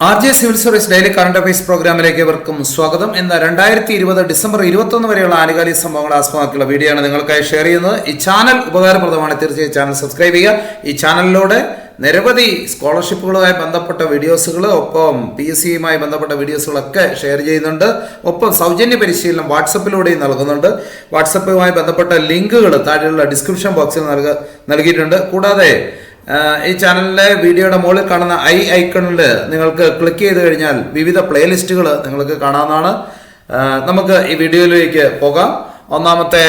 R J civil service daily current affairs പ്രോഗ്രാമിലേക്ക് ഇവർക്കും സ്വാഗതം. ഇന്ന് രണ്ടായിരത്തി ഇരുപത് ഡിസംബർ ഇരുപത്തൊന്ന് വരെയുള്ള ആനുകാലിക സംഭവങ്ങൾ ആസ്പദമാക്കിയുള്ള വീഡിയോ ആണ് നിങ്ങൾക്കായി ഷെയർ ചെയ്യുന്നത്. ഈ ചാനൽ ഉപകാരപ്രദമാണ്. തീർച്ചയായും ചാനൽ സബ്സ്ക്രൈബ് ചെയ്യുക. ഈ ചാനലിലൂടെ നിരവധി സ്കോളർഷിപ്പുകളുമായി ബന്ധപ്പെട്ട വീഡിയോസുകൾ ഒപ്പം പി എസ് സിയുമായി ബന്ധപ്പെട്ട വീഡിയോസുകളൊക്കെ ഷെയർ ചെയ്യുന്നുണ്ട്. ഒപ്പം സൗജന്യ പരിശീലനം വാട്സപ്പിലൂടെയും നൽകുന്നുണ്ട്. വാട്സപ്പുമായി ബന്ധപ്പെട്ട ലിങ്കുകൾ താഴെയുള്ള ഡിസ്ക്രിപ്ഷൻ ബോക്സിൽ നൽക നൽകിയിട്ടുണ്ട്. കൂടാതെ ഈ ചാനലിലെ വീഡിയോയുടെ മുകളിൽ കാണുന്ന ഐ ഐക്കണിൽ നിങ്ങൾക്ക് ക്ലിക്ക് ചെയ്ത് കഴിഞ്ഞാൽ വിവിധ പ്ലേലിസ്റ്റുകൾ നിങ്ങൾക്ക് കാണാവുന്നതാണ്. നമുക്ക് ഈ വീഡിയോയിലേക്ക് പോകാം. ഒന്നാമത്തെ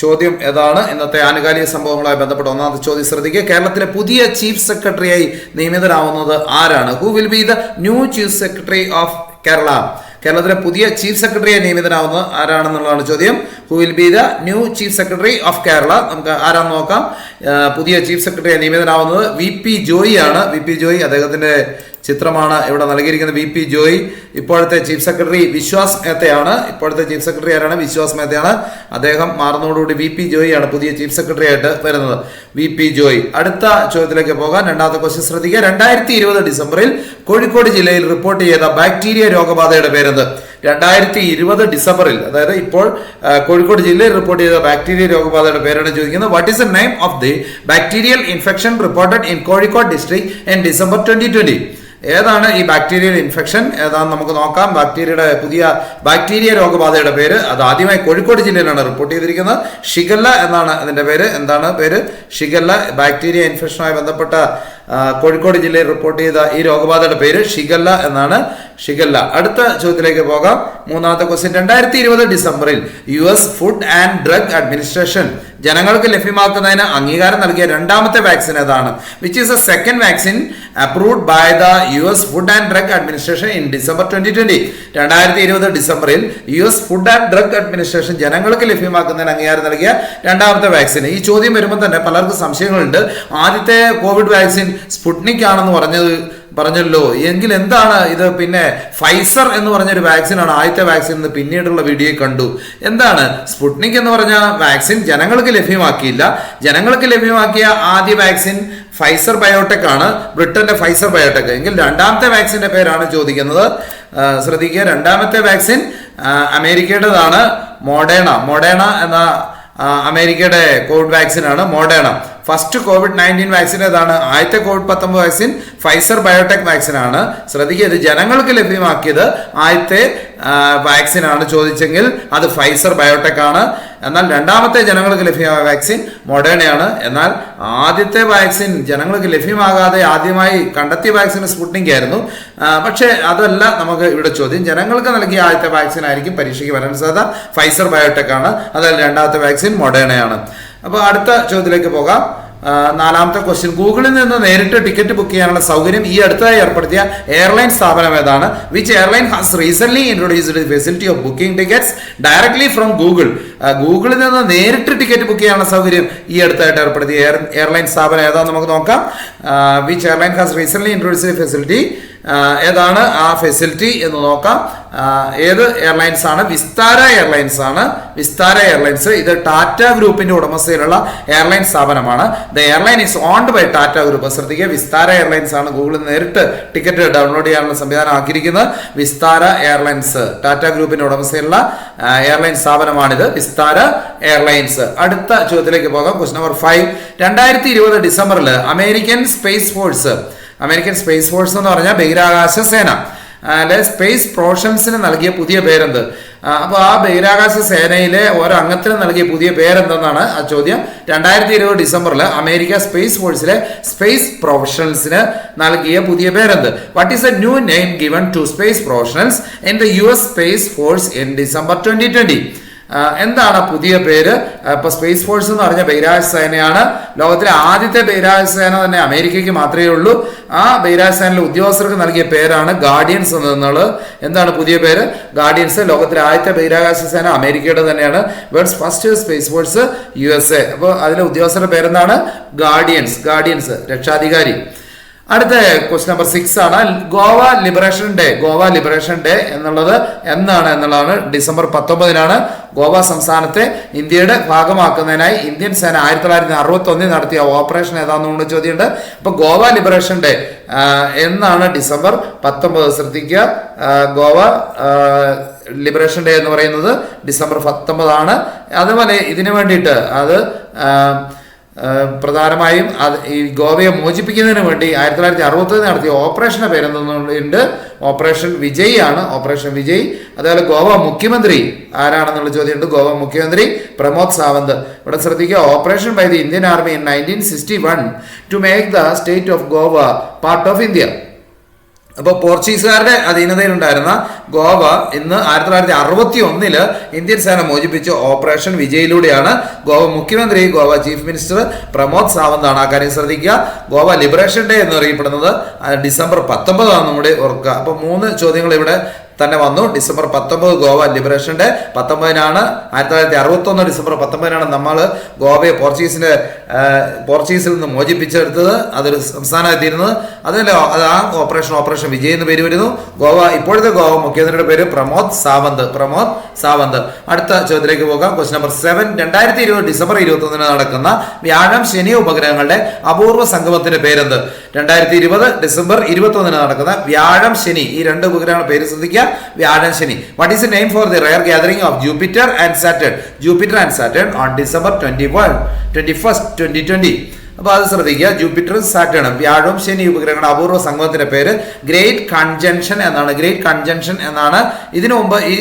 ചോദ്യം ഏതാണ്? ഇന്നത്തെ ആനുകാലിക സംഭവങ്ങളുമായി ബന്ധപ്പെട്ട് ഒന്നാമത്തെ ചോദ്യം ശ്രദ്ധിക്കുക. കേരളത്തിലെ പുതിയ ചീഫ് സെക്രട്ടറിയായി നിയമിതരാവുന്നത് ആരാണ്? Who will be the new chief secretary of Kerala കേരളത്തിലെ പുതിയ ചീഫ് സെക്രട്ടറിയെ നിയമിതനാവുന്നത് ആരാണെന്നുള്ളതാണ് ചോദ്യം. Who will be the new chief secretary of Kerala നമുക്ക് ആരാന്ന് നോക്കാം. പുതിയ ചീഫ് സെക്രട്ടറിയെ നിയമിതനാവുന്നത് വി പി ജോയി ആണ് വി പി ജോയി അദ്ദേഹത്തിന്റെ ചിത്രമാണ് ഇവിടെ നൽകിയിരിക്കുന്നത് വി പി ജോയി. ഇപ്പോഴത്തെ ചീഫ് സെക്രട്ടറി വിശ്വാസ് മേത്തയാണ്. ഇപ്പോഴത്തെ ചീഫ് സെക്രട്ടറി ആരാണ്? വിശ്വാസ് മേത്തയാണ്. അദ്ദേഹം മാറുന്നതോടുകൂടി വി പി ജോയിയാണ് പുതിയ ചീഫ് സെക്രട്ടറി ആയിട്ട് വരുന്നത്. വി പി ജോയി അടുത്ത ചോദ്യത്തിലേക്ക് പോകാം. രണ്ടാമത്തെ ക്വസ്റ്റ്യൻ ശ്രദ്ധിക്കുക. രണ്ടായിരത്തി ഇരുപത് ഡിസംബറിൽ കോഴിക്കോട് ജില്ലയിൽ റിപ്പോർട്ട് ചെയ്ത ബാക്ടീരിയ രോഗബാധയുടെ പേരെന്ത്? രണ്ടായിരത്തി ഇരുപത് ഡിസംബറിൽ അതായത് ഇപ്പോൾ കോഴിക്കോട് ജില്ലയിൽ റിപ്പോർട്ട് ചെയ്ത ബാക്ടീരിയ രോഗബാധയുടെ പേരാണ് ചോദിക്കുന്നത്. What is the name of the bacterial infection reported in Kozhikode district in December twenty twenty ഏതാണ് ഈ ബാക്ടീരിയൽ ഇൻഫെക്ഷൻ ഏതാണെന്ന് നമുക്ക് നോക്കാം. ബാക്ടീരിയയുടെ പുതിയ ബാക്ടീരിയ രോഗബാധയുടെ പേര്. അത് ആദ്യമായി കോഴിക്കോട് ജില്ലയിലാണ് റിപ്പോർട്ട് ചെയ്തിരിക്കുന്നത്. ഷിഗല്ല എന്നാണ് അതിന്റെ പേര്. എന്താണ് പേര്? ഷിഗല്ല. ബാക്ടീരിയ ഇൻഫെക്ഷനുമായി ബന്ധപ്പെട്ട കോഴിക്കോട് ജില്ലയിൽ റിപ്പോർട്ട് ചെയ്ത ഈ രോഗബാധയുടെ പേര് ഷിഗല്ല എന്നാണ്. ഷിഗല്ല. അടുത്ത ചോദ്യത്തിലേക്ക് പോകാം. മൂന്നാമത്തെ ക്വസ്റ്റ്യൻ രണ്ടായിരത്തി ഇരുപത് ഡിസംബറിൽ U S food and drug administration ജനങ്ങൾക്ക് ലഭ്യമാക്കുന്നതിന് അംഗീകാരം നൽകിയ രണ്ടാമത്തെ വാക്സിൻ ഏതാണ്? Which is a second vaccine approved by the U S food and drug administration in December twenty twenty രണ്ടായിരത്തി ഇരുപത് ഡിസംബറിൽ U S food and drug administration ജനങ്ങൾക്ക് ലഭ്യമാക്കുന്നതിന് അംഗീകാരം നൽകിയ രണ്ടാമത്തെ വാക്സിൻ ഈ ചോദ്യം വരുമ്പോൾ തന്നെ പലർക്കും സംശയങ്ങളുണ്ട്. ആദ്യത്തെ കോവിഡ് വാക്സിൻ സ്പുട്നിക് ആണെന്ന് പറഞ്ഞത് പറഞ്ഞല്ലോ. എങ്കിൽ എന്താണ് ഇത്? പിന്നെ ഫൈസർ എന്ന് പറഞ്ഞൊരു വാക്സിനാണ്. ആദ്യത്തെ വാക്സിൻ എന്ന് പിന്നീടുള്ള വീഡിയോ കണ്ടു. എന്താണ്? സ്പുട്നിക് എന്ന് പറഞ്ഞ വാക്സിൻ ജനങ്ങൾക്ക് ലഭ്യമാക്കിയില്ല. ജനങ്ങൾക്ക് ലഭ്യമാക്കിയ ആദ്യ വാക്സിൻ ഫൈസർ ബയോടെക് ആണ്. ബ്രിട്ടന്റെ ഫൈസർ ബയോടെക്. എങ്കിൽ രണ്ടാമത്തെ വാക്സിന്റെ പേരാണ് ചോദിക്കുന്നത്. ശ്രദ്ധിക്കുക. രണ്ടാമത്തെ വാക്സിൻ അമേരിക്കയുടേതാണ്. മോഡേണ. മോഡേണ എന്ന അമേരിക്കയുടെ കോവിഡ് വാക്സിൻ ആണ് Moderna. First COVID nineteen vaccine ഏതാണ്? ആദ്യത്തെ കോവിഡ് പത്തൊമ്പത് വാക്സിൻ ഫൈസർ ബയോടെക് വാക്സിൻ ആണ്. ശ്രദ്ധിക്കുക ഇത് ജനങ്ങൾക്ക് ലഭ്യമാക്കിയത് ആദ്യത്തെ വാക്സിൻ ആണ്. ചോദിച്ചെങ്കിൽ അത് ഫൈസർ ബയോടെക് ആണ്. എന്നാൽ രണ്ടാമത്തെ ജനങ്ങൾക്ക് ലഭ്യമായ വാക്സിൻ മൊഡേണയാണ്. എന്നാൽ ആദ്യത്തെ വാക്സിൻ ജനങ്ങൾക്ക് ലഭ്യമാകാതെ ആദ്യമായി കണ്ടെത്തിയ വാക്സിൻ സ്പുട്നിക് ആയിരുന്നു. പക്ഷേ അതല്ല നമുക്ക് ഇവിടെ ചോദ്യം. ജനങ്ങൾക്ക് നൽകിയ ആദ്യത്തെ വാക്സിൻ ആയിരിക്കും പരീക്ഷയ്ക്ക് വരാൻ സാധ്യത ഫൈസർ ബയോടെക് ആണ്. അതായത് രണ്ടാമത്തെ വാക്സിൻ മൊഡേണയാണ്. അപ്പോൾ അടുത്ത ചോദ്യത്തിലേക്ക് പോകാം. നാലാമത്തെ ക്വസ്റ്റ്യൻ ഗൂഗിളിൽ നിന്ന് നേരിട്ട് ടിക്കറ്റ് ബുക്ക് ചെയ്യാനുള്ള സൗകര്യം ഈ അടുത്തായി ഏർപ്പെടുത്തിയ എയർലൈൻ സ്ഥാപനം ഏതാണ്? Which airline has recent introduced facility of booking tickets directly from Google ഗൂഗിളിൽ നിന്ന് നേരിട്ട് ടിക്കറ്റ് ബുക്ക് ചെയ്യാനുള്ള സൗകര്യം ഈ അടുത്തായിട്ട് ഏർപ്പെടുത്തിയ എയർ എയർലൈൻ സ്ഥാപനം ഏതാണെന്ന് നമുക്ക് നോക്കാം. Which airline has recent introduced facility ഏതാണ്? ആ ഫെസിലിറ്റി എന്ന് നോക്കാം. ഏത് എയർലൈൻസ് ആണ്? വിസ്താര എയർലൈൻസ് ആണ്. വിസ്താര എയർലൈൻസ് ഇത് ടാറ്റ ഗ്രൂപ്പിന്റെ ഉടമസ്ഥയിലുള്ള എയർലൈൻ സ്ഥാപനമാണ്. The airline is owned by Tata group. ശ്രദ്ധിക്കുക വിസ്താര എയർലൈൻസ് ആണ് ഗൂഗിളിൽ നേരിട്ട് ടിക്കറ്റ് ഡൗൺലോഡ് ചെയ്യാനുള്ള സംവിധാനം ആക്കിയിരിക്കുന്നത് വിസ്താര എയർലൈൻസ് ടാറ്റ ഗ്രൂപ്പിന്റെ ഉടമസ്ഥയിലുള്ള എയർലൈൻ സ്ഥാപനമാണിത്. വിസ്താര എയർലൈൻസ് അടുത്ത ചോദ്യത്തിലേക്ക് പോകാം. ക്വസ്റ്റ് നമ്പർ ഫൈവ് രണ്ടായിരത്തി ഇരുപത് ഡിസംബറിൽ American space force American space force എന്ന് പറഞ്ഞാൽ ബഹിരാകാശ സേന. അല്ലെ സ്പേസ് പ്രോഷൻസിന് നൽകിയ പുതിയ പേരെന്ത്? അപ്പോൾ ആ ബഹിരാകാശ സേനയിലെ ഓരോ അംഗത്തിന് നൽകിയ പുതിയ പേരെന്തെന്നാണ് ആ ചോദ്യം. രണ്ടായിരത്തി ഇരുപത് ഡിസംബറിൽ അമേരിക്ക സ്പേസ് ഫോഴ്സിലെ സ്പേസ് പ്രൊഫഷണൽസിന് നൽകിയ പുതിയ പേരെന്ത്? What is a new name given to space professionals in the U S space force in December twenty twenty എന്താണ് പുതിയ പേര്? ഇപ്പൊ സ്പേസ് ഫോഴ്സ് എന്ന് പറഞ്ഞ ബഹിരാകാശ സേനയാണ്. ലോകത്തിലെ ആദ്യത്തെ ബഹിരാകാശ സേന തന്നെ അമേരിക്കയ്ക്ക് മാത്രമേ ഉള്ളൂ. ആ ബഹിരാകാശ സേനയിലെ ഉദ്യോഗസ്ഥർക്ക് നൽകിയ പേരാണ് ഗാർഡിയൻസ് എന്നുള്ളത്. എന്താണ് പുതിയ പേര്? ഗാർഡിയൻസ് ലോകത്തിലെ ആദ്യത്തെ ബഹിരാകാശ സേന അമേരിക്കയുടെ തന്നെയാണ്. World's first space force U S A അപ്പോൾ അതിലെ ഉദ്യോഗസ്ഥരുടെ പേരെന്താണ്? ഗാർഡിയൻസ് ഗാർഡിയൻസ് രക്ഷാധികാരി. അടുത്ത ക്വസ്റ്റ്യൻ നമ്പർ സിക്സ് ആണ്. Goa liberation day Goa liberation day എന്നുള്ളത് എന്നാണ് എന്നുള്ളതാണ്. ഡിസംബർ പത്തൊമ്പതിനാണ് ഗോവ സംസ്ഥാനത്തെ ഇന്ത്യയുടെ ഭാഗമാക്കുന്നതിനായി ഇന്ത്യൻ സേന ആയിരത്തി തൊള്ളായിരത്തി അറുപത്തി ഒന്നിൽ നടത്തിയ ഓപ്പറേഷൻ ഏതാണെന്നുകൊണ്ട് ചോദ്യമുണ്ട്. അപ്പൊ ഗോവ ലിബറേഷൻ ഡേ എന്നാണ് ഡിസംബർ പത്തൊമ്പത് ശ്രദ്ധിക്കുക. ഗോവ ലിബറേഷൻ ഡേ എന്ന് പറയുന്നത് ഡിസംബർ പത്തൊമ്പതാണ്. അതുപോലെ ഇതിനു വേണ്ടിയിട്ട് അത് പ്രധാനമായും അത് ഈ ഗോവയെ മോചിപ്പിക്കുന്നതിന് വേണ്ടി ആയിരത്തി തൊള്ളായിരത്തി അറുപത്തൊന്ന് നടത്തിയ ഓപ്പറേഷന്റെ പേരെന്തുണ്ട് ഓപ്പറേഷൻ വിജയ് ആണ് ഓപ്പറേഷൻ വിജയ്. അതുപോലെ ഗോവ മുഖ്യമന്ത്രി ആരാണെന്നുള്ള ചോദ്യമുണ്ട്. ഗോവ മുഖ്യമന്ത്രി പ്രമോദ് സാവന്ത്. ഇവിടെ ശ്രദ്ധിക്കുക operation by the Indian army in nineteen sixty one to make the state of Goa part of India അപ്പോൾ പോർച്ചുഗീസുകാരുടെ അധീനതയിലുണ്ടായിരുന്ന ഗോവ ഇന്ന് ആയിരത്തി തൊള്ളായിരത്തി അറുപത്തി ഒന്നിൽ ഇന്ത്യൻ സേന മോചിപ്പിച്ച ഓപ്പറേഷൻ വിജയിലൂടെയാണ് ഗോവ മുഖ്യമന്ത്രി ഗോവ ചീഫ് മിനിസ്റ്റർ പ്രമോദ് സാവന്താണ് ആ കാര്യം ശ്രദ്ധിക്കുക. ഗോവ ലിബറേഷൻ ഡേ എന്ന് അറിയപ്പെടുന്നത് ആ, ഡിസംബർ പത്തൊമ്പതാണ് നമ്മുടെ ഓർക്കുക. അപ്പോൾ മൂന്ന് ചോദ്യങ്ങൾ ഇവിടെ തന്നെ വന്നു. ഡിസംബർ പത്തൊമ്പത് ഗോവ ലിബറേഷൻ ഡേ പത്തൊമ്പതിനാണ്. ആയിരത്തി തൊള്ളായിരത്തി അറുപത്തൊന്ന് ഡിസംബർ പത്തൊമ്പതിനാണ് നമ്മൾ ഗോവയെ പോർച്ചുഗീസിന്റെ പോർച്ചുഗീസിൽ നിന്ന് മോചിപ്പിച്ചെടുത്തത്. അതൊരു സംസ്ഥാനമായിത്തീരുന്നത് അതല്ല അത് ആ ഓപ്പറേഷൻ ഓപ്പറേഷൻ വിജയ് എന്ന് പേര് വരുന്നു. ഗോവ ഇപ്പോഴത്തെ ഗോവ മുഖ്യമന്ത്രിയുടെ പേര് പ്രമോദ് സാവന്ത്. പ്രമോദ് സാവന്ത്. അടുത്ത ചോദ്യത്തിലേക്ക് പോകാം. Quest number seven. രണ്ടായിരത്തി ഇരുപത് ഡിസംബർ ഇരുപത്തി ഒന്നിന് നടക്കുന്ന വ്യാഴം ശനി ഉപഗ്രഹങ്ങളുടെ അപൂർവ സംഗമത്തിന്റെ പേരെന്ത്? രണ്ടായിരത്തി ഇരുപത് ഡിസംബർ ഇരുപത്തി ഒന്നിന് നടക്കുന്ന വ്യാഴം ശനി. ഈ രണ്ട് ഉപഗ്രഹങ്ങളുടെ പേര് ശ്രദ്ധിക്കുക. വ്യാഴം ശനി. What is name for the rare gathering of Jupiter and Saturn Jupiter and Saturn on December twenty one twenty first twenty twenty അപ്പോൾ അത് ശ്രദ്ധിക്കുക. ജൂപ്പിറ്ററും സാറ്റേണും വ്യാഴവും ശനി ഉപഗ്രഹങ്ങളുടെ അപൂർവ സംഗമത്തിന്റെ പേര് ഗ്രേറ്റ് കൺജംഗ്ഷൻ എന്നാണ്. ഗ്രേറ്റ് കൺജംഗ്ഷൻ എന്നാണ്. ഇതിനു മുമ്പ് ഈ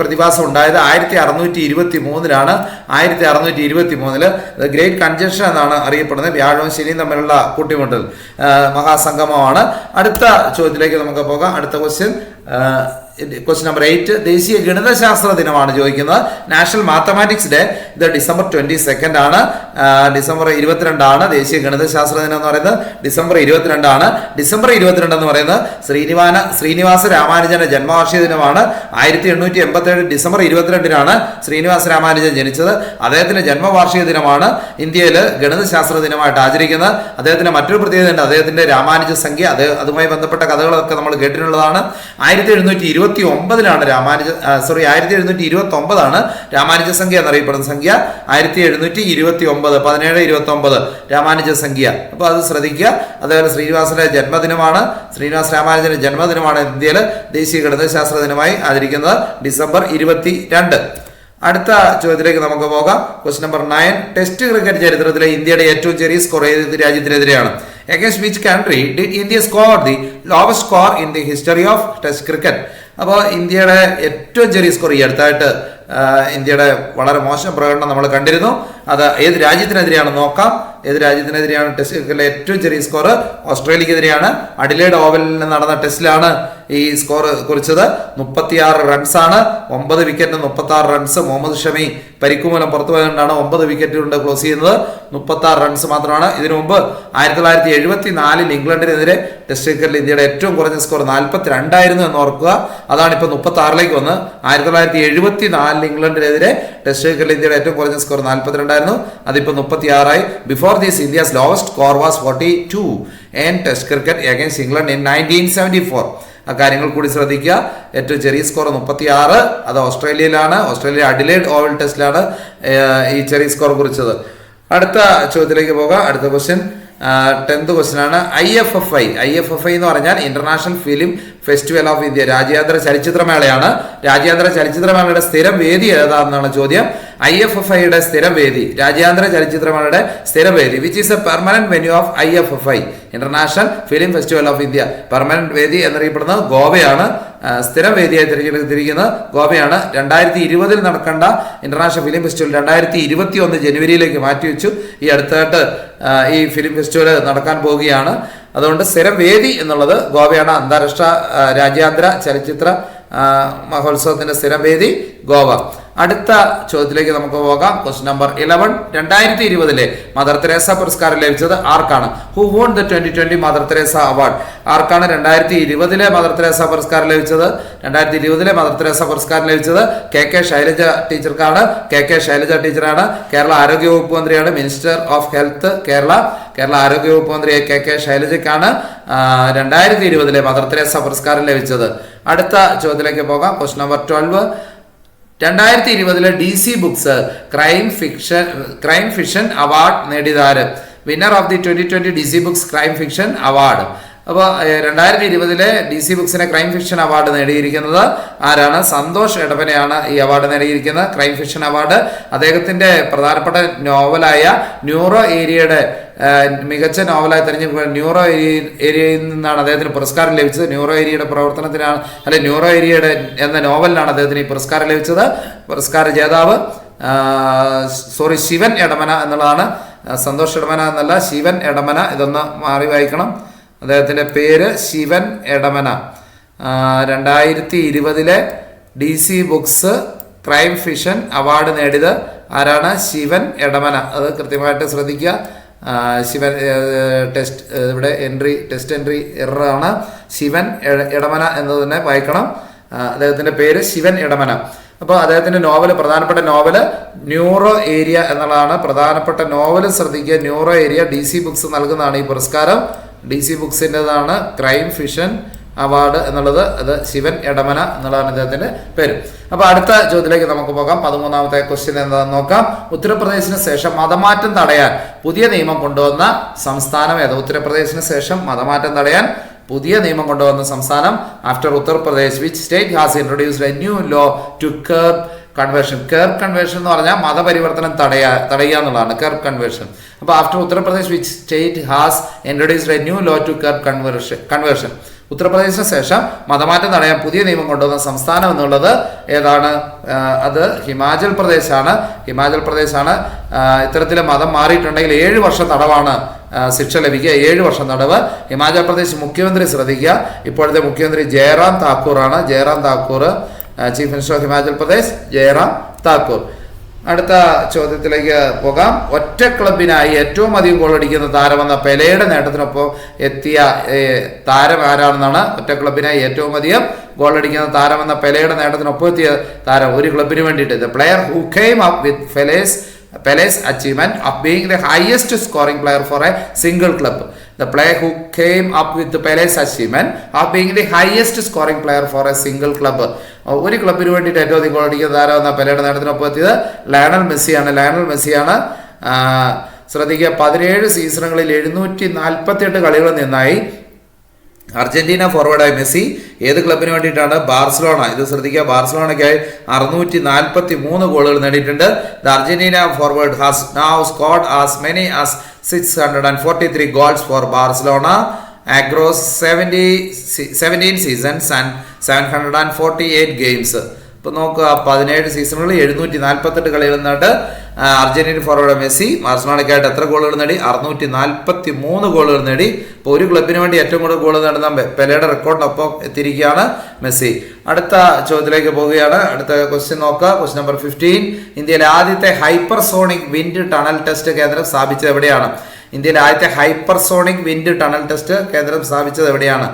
പ്രതിഭാസം ഉണ്ടായത് ആയിരത്തി അറുന്നൂറ്റി ഇരുപത്തി മൂന്നിലാണ് ആയിരത്തി അറുന്നൂറ്റി ഇരുപത്തി മൂന്നിൽ ഗ്രേറ്റ് കൺജംഗ്ഷൻ എന്നാണ് അറിയപ്പെടുന്നത്. വ്യാഴവും ശനിയും തമ്മിലുള്ള കൂട്ടിമുട്ടൽ മഹാസംഗമമാണ്. അടുത്ത ചോദ്യത്തിലേക്ക് നമുക്ക് പോകാം. അടുത്ത ക്വസ്റ്റ്യൻ 呃 ക്വസ്റ്റ്യൻ നമ്പർ എയ്റ്റ് ദേശീയ ഗണിതശാസ്ത്ര ദിനമാണ് ചോദിക്കുന്നത്. നാഷണൽ മാത്തമാറ്റിക്സ് ഡേ ഇത് ഡിസംബർ ട്വന്റി സെക്കൻഡ് ആണ് ഡിസംബർ ഇരുപത്തിരണ്ടാണ് ദേശീയ ഗണിതശാസ്ത്ര ദിനം എന്ന് പറയുന്നത്. ഡിസംബർ ഇരുപത്തിരണ്ടാണ്. ഡിസംബർ ഇരുപത്തിരണ്ട് എന്ന് പറയുന്നത് ശ്രീനിവാന ശ്രീനിവാസ രാമാനുജന്റെ ജന്മവാർഷിക ദിനമാണ്. ആയിരത്തി എണ്ണൂറ്റി എൺപത്തി ഏഴ് ഡിസംബർ ഇരുപത്തിരണ്ടിനാണ് ശ്രീനിവാസ രാമാനുജൻ ജനിച്ചത്. അദ്ദേഹത്തിന്റെ ജന്മവാർഷിക ദിനമാണ് ഇന്ത്യയിൽ ഗണിതശാസ്ത്ര ദിനമായിട്ട് ആചരിക്കുന്നത്. അദ്ദേഹത്തിന്റെ മറ്റൊരു പ്രത്യേകതയുണ്ട് അദ്ദേഹത്തിന്റെ രാമാനുജ സംഖ്യ അത് അതുമായി ബന്ധപ്പെട്ട കഥകളൊക്കെ നമ്മൾ കേട്ടിട്ടുള്ളതാണ്. ആയിരത്തി എഴുന്നൂറ്റി ഇരുപത്തി ഒമ്പതിലാണ് രാമാനുജ സോറി ആയിരത്തി എഴുന്നൂറ്റി ഇരുപത്തി ഒമ്പതാണ് രാമാനുജ സംഖ്യ എന്നറിയപ്പെടുന്ന സംഖ്യ. ആയിരത്തി എഴുന്നൂറ്റി ഇരുപത്തി ഒമ്പത് പതിനേഴ് ഇരുപത്തി ഒമ്പത് രാമാനുജ സംഖ്യ. അപ്പോൾ അത് ശ്രദ്ധിക്കുക. അതേപോലെ ശ്രീനിവാസന്റെ ജന്മദിനമാണ്. ശ്രീനിവാസ രാമാനുജന്റെ ജന്മദിനമാണ് ഇന്ത്യയിൽ ദേശീയ ഗണിതശാസ്ത്ര ദിനമായി ആചരിക്കുന്നത് ഡിസംബർ ഇരുപത്തി രണ്ട് അടുത്ത ചോദ്യത്തിലേക്ക് നമുക്ക് പോകാം. Quest number nine test cricket ചരിത്രത്തിലെ ഇന്ത്യയുടെ ഏറ്റവും ചെറിയ സ്കോർ ഏത് രാജ്യത്തിനെതിരെയാണ്? Against which country did India score the lowest score in the history of test cricket അപ്പോൾ ഇന്ത്യയുടെ ഏറ്റവും ചെറിയ സ്കോർ ഈ അടുത്തായിട്ട് ഇന്ത്യയുടെ വളരെ മോശം പ്രകടനം നമ്മൾ കണ്ടിരുന്നു. അത് ഏത് രാജ്യത്തിനെതിരെയാണ് നോക്കാം. ഏത് രാജ്യത്തിനെതിരെയാണ് ടെസ്റ്റ് ക്രിക്കറ്റിലെ ഏറ്റവും ചെറിയ സ്കോർ ഓസ്ട്രേലിയക്കെതിരെയാണ്. അഡിലേഡ് ഓവലിൽ നടന്ന ടെസ്റ്റിലാണ് ഈ സ്കോർ കുറിച്ചത്. മുപ്പത്തിയാറ് റൺസാണ് ഒമ്പത് വിക്കറ്റിന് മുപ്പത്തി ആറ് റൺസ് മുഹമ്മദ് ഷമി പരിക്കുമൂലം പുറത്തു പോയതുകൊണ്ടാണ് ഒമ്പത് വിക്കറ്റ് കൊണ്ട് ക്ലോസ് ചെയ്യുന്നത്. മുപ്പത്തി ആറ് റൺസ് മാത്രമാണ്. ഇതിനു മുമ്പ് ആയിരത്തി തൊള്ളായിരത്തി എഴുപത്തി നാലിൽ ഇംഗ്ലണ്ടിനെതിരെ ടെസ്റ്റ് ക്രിക്കറ്റിൽ ഇന്ത്യയുടെ ഏറ്റവും കുറഞ്ഞ സ്കോർ നാൽപ്പത്തി രണ്ടായിരുന്നു എന്ന് ഓർക്കുക. അതാണ് ഇപ്പോൾ മുപ്പത്തി ആറിലേക്ക് വന്ന് ആയിരത്തി തൊള്ളായിരത്തി എഴുപത്തി നാലിൽ ഇംഗ്ലണ്ടിനെതിരെ ടെസ്റ്റ് ക്രിക്കറ്റിൽ ഇന്ത്യയുടെ ഏറ്റവും കുറഞ്ഞ സ്കോർ നാൽപ്പത്തിരണ്ടായിരുന്നു അതിപ്പോൾ മുപ്പത്തി ആറായി before these India's lowest score was forty two and test cricket against England in nineteen seventy four ആ കാര്യങ്ങൾ കൂടി ശ്രദ്ധിക്കുക. ഏറ്റവും ചെറിയ സ്കോർ മുപ്പത്തി ആറ് അത് ഓസ്ട്രേലിയയിലാണ്. ഓസ്ട്രേലിയ അഡിലേഡ് ഓവൽ ടെസ്റ്റിലാണ് ഈ ചെറിയ സ്കോർ കുറിച്ചത്. അടുത്ത ചോദ്യത്തിലേക്ക് പോകാം. അടുത്ത ക്വസ്റ്റ്യൻ ടെൻത്ത് ക്വസ്റ്റ്യൻ ആണ്. I F F I I F F I എന്ന് പറഞ്ഞാൽ international film festival of India രാജ്യാന്തര ചലച്ചിത്രമേളയാണ്. രാജ്യാന്തര ചലച്ചിത്രമേളയുടെ സ്ഥിരം വേദി ഏതാണെന്നാണ് ചോദ്യം. ഐ എഫ് എഫ് ഐയുടെ സ്ഥിരം വേദി രാജ്യാന്തര ചലച്ചിത്രങ്ങളുടെ സ്ഥിരം വേദി which is a permanent venue of I F F I international film festival of India permanent വേദി എന്നറിയപ്പെടുന്നത് ഗോവയാണ്. സ്ഥിരം വേദിയായി തിരഞ്ഞെടുത്തിരിക്കുന്നത് ഗോവയാണ്. രണ്ടായിരത്തി ഇരുപതിൽ നടക്കേണ്ട ഇന്റർനാഷണൽ ഫിലിം ഫെസ്റ്റിവൽ രണ്ടായിരത്തി ഇരുപത്തി ഒന്ന് ജനുവരിയിലേക്ക് മാറ്റിവെച്ചു. ഈ അടുത്തായിട്ട് ഈ ഫിലിം ഫെസ്റ്റിവൽ നടക്കാൻ പോവുകയാണ്. അതുകൊണ്ട് സ്ഥിരം വേദി എന്നുള്ളത് ഗോവയാണ്. അന്താരാഷ്ട്ര രാജ്യാന്തര ചലച്ചിത്ര മഹോത്സവത്തിന്റെ സ്ഥിരം വേദി ഗോവ. അടുത്ത ചോദ്യത്തിലേക്ക് നമുക്ക് പോകാം. ക്വസ്റ്റ്യൻ നമ്പർ ഇലവൻ രണ്ടായിരത്തി ഇരുപതിലെ മദർ തെരേസ പുരസ്കാരം ലഭിച്ചത് ആർക്കാണ്? Who won the twenty twenty Mother Teresa award? ആർക്കാണ് രണ്ടായിരത്തി ഇരുപതിലെ മദർ തെരേസ പുരസ്കാരം ലഭിച്ചത്? രണ്ടായിരത്തി ഇരുപതിലെ മദർ തെരേസ പുരസ്കാരം ലഭിച്ചത് കെ കെ ശൈലജ ടീച്ചർക്കാണ്. കെ കെ ശൈലജ ടീച്ചറാണ്. കേരള ആരോഗ്യ വകുപ്പ് മന്ത്രിയാണ് minister of health Kerala. Kerala ആരോഗ്യ വകുപ്പ് മന്ത്രി കെ കെ ശൈലജയ്ക്കാണ് രണ്ടായിരത്തി ഇരുപതിലെ മദർ തെരേസ പുരസ്കാരം ലഭിച്ചത്. അടുത്ത ചോദ്യത്തിലേക്ക് പോകാം. ക്വസ്റ്റ്യൻ നമ്പർ ട്വൽവ് രണ്ടായിരത്തി ഇരുപതിലെ D C books crime fiction crime fiction award നേടിയതാര്? Winner of the twenty twenty D C books crime fiction award അപ്പോൾ രണ്ടായിരത്തി ഇരുപതിലെ ഡി സി ബുക്സിനെ ക്രൈം ഫിക്ഷൻ അവാർഡ് നേടിയിരിക്കുന്നത് ആരാണ്? സന്തോഷ് എടപ്പനെയാണ് ഈ അവാർഡ് നേടിയിരിക്കുന്നത്. Crime fiction award. അദ്ദേഹത്തിന്റെ പ്രധാനപ്പെട്ട നോവലായ ന്യൂറോ ഏരിയയുടെ മികച്ച നോവലായി തെരഞ്ഞെടുപ്പ് ന്യൂറോ ഏരിയയിൽ നിന്നാണ് അദ്ദേഹത്തിന് പുരസ്കാരം ലഭിച്ചത്. ന്യൂറോ ഏരിയയുടെ പ്രവർത്തനത്തിനാണ് അല്ലെ ന്യൂറോ ഏരിയയുടെ എന്ന നോവലിനാണ് അദ്ദേഹത്തിന് ഈ പുരസ്കാരം ലഭിച്ചത്. പുരസ്കാര ജേതാവ് സോറി ശിവൻ എടമന എന്നുള്ളതാണ്. സന്തോഷ് എടമന എന്നല്ല ശിവൻ എടമന ഇതൊന്ന് മാറി വായിക്കണം. അദ്ദേഹത്തിന്റെ പേര് ശിവൻ എടമന. രണ്ടായിരത്തി ഇരുപതിലെ D C books crime fiction award നേടിയത് ആരാണ്? ശിവൻ എടമന. അത് കൃത്യമായിട്ട് ശ്രദ്ധിക്കുക. ശിവൻ ടെസ്റ്റ് ഇവിടെ എൻട്രി ടെസ്റ്റ് എൻട്രി എററാണ് ശിവൻ ഇടമന എന്ന് തന്നെ വായിക്കണം. അദ്ദേഹത്തിന്റെ പേര് ശിവൻ ഇടമന അപ്പോൾ അദ്ദേഹത്തിന്റെ നോവൽ പ്രധാനപ്പെട്ട നോവൽ ന്യൂറോ ഏരിയ എന്നുള്ളതാണ്. പ്രധാനപ്പെട്ട നോവൽ ശ്രദ്ധിക്കുക. Neuro area D C books നൽകുന്നതാണ് ഈ പുരസ്കാരം. ഡി സി ബുക്സിന്റെതാണ് ക്രൈം ഫിഷൻ അവാർഡ് എന്നുള്ളത്. അത് ശിവൻ എടമന എന്നുള്ളതാണ് അദ്ദേഹത്തിന്റെ പേര്. അപ്പൊ അടുത്ത ചോദ്യത്തിലേക്ക് നമുക്ക് പോകാം. പതിമൂന്നാമത്തെ ക്വസ്റ്റ്യൻ എന്താണെന്ന് നോക്കാം. ഉത്തർപ്രദേശിന് ശേഷം മതമാറ്റം തടയാൻ പുതിയ നിയമം കൊണ്ടുവന്ന സംസ്ഥാനം ഏത്? ഉത്തർപ്രദേശിന് ശേഷം മതമാറ്റം തടയാൻ പുതിയ നിയമം കൊണ്ടുവന്ന സംസ്ഥാനം. After Uttar Pradesh which state has introduced a new law to curb conversion curb conversion എന്ന് പറഞ്ഞാൽ മതപരിവർത്തനം തടയാ തടയുക എന്നുള്ളതാണ്. കെർബ് കൺവേർഷൻ അപ്പോൾ after Uttar Pradesh which state has introduced a new law to curb conversion conversion ഉത്തർപ്രദേശിന് ശേഷം മതമാറ്റം തടയാൻ പുതിയ നിയമം കൊണ്ടുവന്ന സംസ്ഥാനം എന്നുള്ളത് ഏതാണ്? അത് ഹിമാചൽ പ്രദേശാണ്. ഹിമാചൽ പ്രദേശാണ്. ഇത്തരത്തിൽ മതം മാറിയിട്ടുണ്ടെങ്കിൽ ഏഴ് വർഷം തടവാണ് ശിക്ഷ ലഭിക്കുക. ഏഴ് വർഷം തടവ്. ഹിമാചൽ പ്രദേശ് മുഖ്യമന്ത്രി ശ്രദ്ധിക്കുക. ഇപ്പോഴത്തെ മുഖ്യമന്ത്രി Jairam താക്കൂറാണ്. Jairam Thakur chief minister of Himachal Pradesh Jairam Thakur. അടുത്ത ചോദ്യത്തിലേക്ക് പോകാം. ഒറ്റ ക്ലബിനായി ഏറ്റവും അധികം ഗോൾ അടിക്കുന്ന താരമെന്ന പെലയുടെ നേട്ടത്തിനൊപ്പം എത്തിയ താരം ആരാണെന്നാണ് ഒറ്റ ക്ലബിനായി ഏറ്റവും അധികം ഗോൾ അടിക്കുന്ന താരമെന്ന പെലയുടെ നേട്ടത്തിനൊപ്പം എത്തിയ താരം ഒരു ക്ലബിന് വേണ്ടിയിട്ട്. The player who came up with Pele's Pele's achievement of being the highest scoring player for a single club the player who came up with the Pele's achievement of being the highest scoring player for a single club. ഒരു ക്ലബിന് വേണ്ടിയിട്ട് ഏറ്റവും അധികം goal അടിക്കുന്ന താരം പെലയുടെ നേട്ടത്തിനൊപ്പം എത്തിയത്? Lionel മെസ്സിയാണ് Lionel മെസ്സിയാണ് ശ്രദ്ധിക്കുക പതിനേഴ് സീസണുകളിൽ എഴുന്നൂറ്റി നാൽപ്പത്തി എട്ട് കളികളിൽ നിന്നായി അർജന്റീന ഫോർവേഡായ മെസ്സി ഏത് ക്ലബിന് വേണ്ടിയിട്ടാണ്? ബാർസലോണ. ഇത് ശ്രദ്ധിക്കുക ബാർസലോണയ്ക്കായി അറുന്നൂറ്റി നാൽപ്പത്തി മൂന്ന് ഗോളുകൾ നേടിയിട്ടുണ്ട്. The Argentina forward has now scored as many as 643 goals for Barcelona across 70, 17 seasons and 748 games. ഇപ്പൊ നോക്കുക പതിനേഴ് സീസണുകളിൽ എഴുന്നൂറ്റി നാൽപ്പത്തെട്ട് കളികൾ നിന്നിട്ട് അർജന്റീന ഫോർവേഡ് മെസ്സി ബാർസലോണയ്ക്കായിട്ട് എത്ര ഗോളുകൾ നേടി? അറുന്നൂറ്റി നാൽപ്പത്തി മൂന്ന് ഗോളുകൾ നേടി. ഇപ്പോൾ ഒരു ക്ലബിന് വേണ്ടി ഏറ്റവും കൂടുതൽ ഗോൾ നേടുന്ന പെലയുടെ റെക്കോർഡിനൊപ്പം എത്തിയിരിക്കുകയാണ് മെസ്സി. അടുത്ത ചോദ്യത്തിലേക്ക് പോവുകയാണ്. അടുത്ത ക്വസ്റ്റ്യൻ നോക്കുക. ക്വസ്റ്റ്യൻ നമ്പർ ഫിഫ്റ്റീൻ ഇന്ത്യയിലെ ആദ്യത്തെ ഹൈപ്പർസോണിക് വിൻഡ് ടണൽ ടെസ്റ്റ് കേന്ദ്രം സ്ഥാപിച്ചത് എവിടെയാണ്? ഇന്ത്യയിലെ ആദ്യത്തെ ഹൈപ്പർസോണിക് വിൻഡ് ടണൽ ടെസ്റ്റ് കേന്ദ്രം സ്ഥാപിച്ചത് എവിടെയാണ്?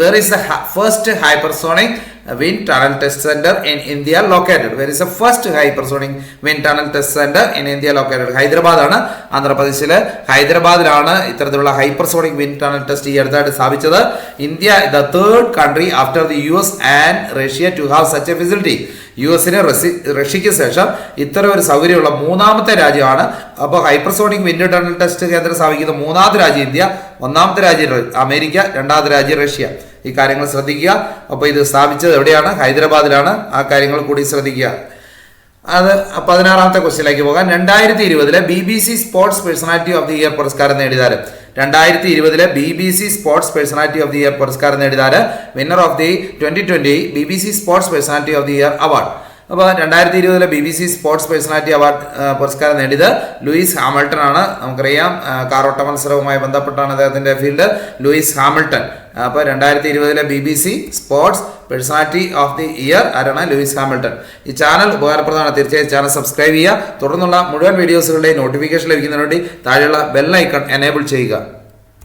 Where is the first hypersonic wind tunnel test center in India located. Where is the first hypersonic wind tunnel test center in India located? Hyderabad ആണ്. ആന്ധ്രാപ്രദേശിലെ ഹൈദരാബാദിലാണ് ഇത്തരത്തിലുള്ള ഹൈപ്പർസോണിക് വിൻഡ് ടണൽ ടെസ്റ്റ് ഈ അടുത്തായിട്ട് സ്ഥാപിച്ചത്. India the third country after the U S and Russia to have such a facility U എസിന് റഷ്യയ്ക്ക് ശേഷം ഇത്തരം ഒരു സൗകര്യമുള്ള മൂന്നാമത്തെ രാജ്യമാണ്. അപ്പോൾ ഹൈപ്പർസോണിക് വിൻഡ് ടണൽ ടെസ്റ്റ് കേന്ദ്രം സ്ഥാപിക്കുന്ന മൂന്നാമത്തെ രാജ്യം ഇന്ത്യ ഒന്നാമത്തെ രാജ്യം അമേരിക്ക രണ്ടാമത്തെ രാജ്യം റഷ്യ. ഈ കാര്യങ്ങൾ ശ്രദ്ധിക്കുക. അപ്പോൾ ഇത് സ്ഥാപിച്ചത് എവിടെയാണ്? ഹൈദരാബാദിലാണ്. ആ കാര്യങ്ങൾ കൂടി ശ്രദ്ധിക്കുക. അത് പതിനാറാമത്തെ ക്വസ്റ്റ്യനിലേക്ക് പോകാം. രണ്ടായിരത്തി ഇരുപതിലെ B B C sports personality of the year പുരസ്കാരം നേടിയതാര്? രണ്ടായിരത്തി ഇരുപതിലെ B B C sports personality of the year പുരസ്കാരം നേടിയതാര്? Winner of the twenty twenty B B C sports personality of the year award അപ്പോൾ രണ്ടായിരത്തി ഇരുപതിലെ B B C sports personality award പുരസ്കാരം നേടിയത് ലൂയിസ് ഹാമിൾട്ടൺ ആണ് നമുക്കറിയാം കാറോട്ട മത്സരവുമായി ബന്ധപ്പെട്ടാണ് അദ്ദേഹത്തിന്റെ ഫീൽഡ്. ലൂയിസ് ഹാമിൾട്ടൺ അപ്പോൾ രണ്ടായിരത്തി ഇരുപതിലെ B B C sports personality of the year ആരാണ്? ലൂയിസ് ഹാമിൽട്ടൺ ഈ ചാനൽ ഉപകാരപ്രദമാണ്. തീർച്ചയായും ചാനൽ സബ്സ്ക്രൈബ് ചെയ്യുക. തുടർന്നുള്ള മുഴുവൻ വീഡിയോസുകളുടെയും നോട്ടിഫിക്കേഷൻ ലഭിക്കുന്നതിന് വേണ്ടി താഴെയുള്ള ബെൽ ഐക്കൺ എനേബിൾ ചെയ്യുക.